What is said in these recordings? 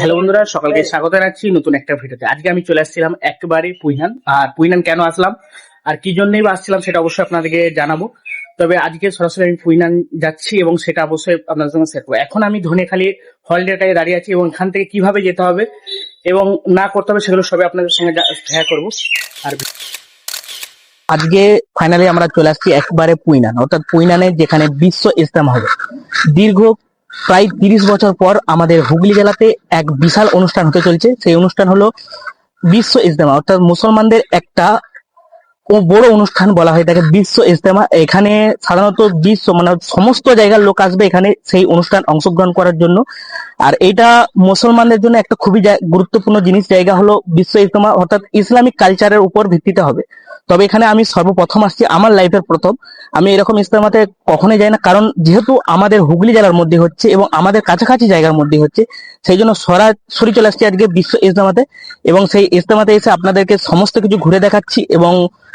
Hello বন্ধুরা, সকালকে স্বাগত জানাচ্ছি নতুন একটা ভিডিওতে। আজকে আমি চলে আসছিলাম একবারে পুইহান। আর পুইহান কেন আসলাম? আর কি জন্যই বা আসছিলাম সেটা অবশ্যই আপনাদেরকে জানাব। তবে আজকে সরাসরি আমি পুইনান যাচ্ছি এবং সেটা অবশ্যই আপনাদের সঙ্গে শেয়ার করব। এখন আমি ধনেখালি হলিডেটায় দাঁড়িয়ে আছি এবং এখান থেকে কীভাবে যেতে হবে এবং না করতে হবে সেগুলো সবই আপনাদের সঙ্গে শেয়ার করব। আর আজকে ফাইনালি আমরা চলে আসছি একবারে পুইনান অর্থাৎ পুইনানে যেখানে বিশ্ব ইস্তেমা হবে। দীর্ঘ প্রায় তিরিশ বছর পর আমাদের হুগলি জেলাতে এক বিশাল অনুষ্ঠান হতে চলছে। সেই অনুষ্ঠান হলো বিশ্ব ইজতেমা, অর্থাৎ মুসলমানদের একটা বড় অনুষ্ঠান বলা হয় তাকে বিশ্ব ইজতেমা। এখানে সাধারণত বিশ্ব মানে সমস্ত জায়গার লোক আসবে এখানে সেই অনুষ্ঠান অংশগ্রহণ করার জন্য। আর এটা মুসলমানদের জন্য একটা খুবই গুরুত্বপূর্ণ জিনিস। জায়গা হলো বিশ্ব ইজতেমা, অর্থাৎ ইসলামিক কালচারের উপর ভিত্তিতে হবে। তবে এখানে আমি সর্বপ্রথম আসছি আমার লাইফের প্রথম। আমি এরকম ইজতেমাতে কখনোই যাই না, কারণ যেহেতু আমাদের হুগলি জেলার মধ্যে হচ্ছে এবং আমাদের কাছাকাছি জায়গার মধ্যে হচ্ছে, সেই জন্য সরাসরি চলে আসছি আজকে বিশ্ব ইজতেমাতে এবং সেই ইজতেমাতে এসে আপনাদেরকে সমস্ত কিছু ঘুরে দেখাচ্ছি এবং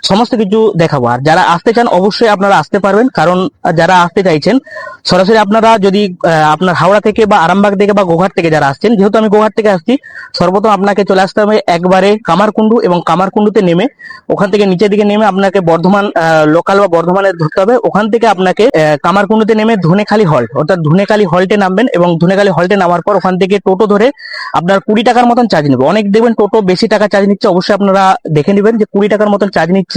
সমস্ত কিছু দেখাবো। আর যারা আসতে চান অবশ্যই আপনারা আসতে পারবেন। কারণ যারা আসতে চাইছেন সরাসরি আপনারা যদি আপনার হাওড়া থেকে বা আরামবাগ থেকে বা গোঘাট থেকে যারা আসছেন যেহেতু আমি গোঘাট থেকে আসছি সর্বপ্রথম আপনাকে চলে আসতে হবে একবারে কামারকুন্ডু এবং কামারকুন্ডুতে নেমে। ওখান থেকে নিচের দিকে নেমে আপনাকে বর্ধমান লোকাল বা বর্ধমানে ধরতে হবে। ওখান থেকে আপনাকে আহ, কামারকুন্ডুতে নেমে ধনেখালি হল্ট অর্থাৎ ধনেখালি হল্টে নামবেন এবং ধনেখালি হল্টে নামার পর ওখান থেকে টোটো ধরে আপনার কুড়ি টাকার মতন চার্জ নেবে। অনেক দেখবেন টোটো বেশি টাকা চার্জ নিচ্ছে অবশ্যই আপনারা দেখে নেবেন যে কুড়ি টাকার মতন চার্জ নিচ্ছে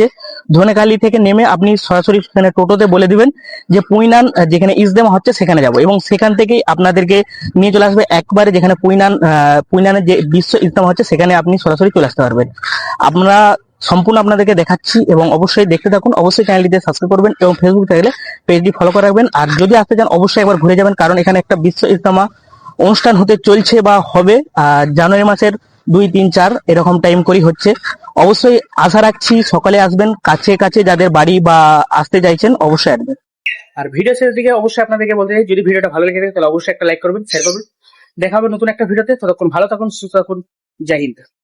ধনেখালি থেকে নেমে আপনি সরাসরি সেখানে টোটোতে বলে দিবেন যে পুইনান যেখানে ইজদেমা হচ্ছে সেখানে যাব। এবং সেখান থেকেই আপনাদেরকে নিয়ে চলে আসবে একবারে যেখানে পুইনান পুইনানের যে বিশ্ব ইজতেমা হচ্ছে সেখানে আপনি সরাসরি চলে আসতে পারবেন। আমরা সম্পূর্ণ আপনাদেরকে দেখাচ্ছি এবং অবশ্যই দেখতে থাকুন। অবশ্যই চ্যানেলটিতে সাবস্ক্রাইব করবেন এবং ফেসবুক থাকলে পেজটি ফলো করে রাখবেন। আর যদি আসতে চান অবশ্যই একবার ঘুরে যাবেন কারণ এখানে একটা বিশ্ব ইজতেমা অনুষ্ঠান হতে চলছে বা হবে আহ, জানুয়ারি মাসের দুই, তিন, চার এরকম টাইম করি হচ্ছে। অবশ্যই আশা রাখছি সকালে আসবেন, কাছে কাছে যাদের বাড়ি বা আসতে চাইছেন, অবশ্যই আসবেন। আর ভিডিও শেষ দিকে অবশ্যই আপনাদেরকে বলতে চাই, যদি ভিডিওটা ভালো লেগে থাকে, তাহলে অবশ্যই একটা লাইক করবেন শেয়ার করবেন। দেখা হবে নতুন একটা ভিডিওতে ততক্ষণ ভালো থাকুন, সুস্থ থাকুন। জয় হিন্দ।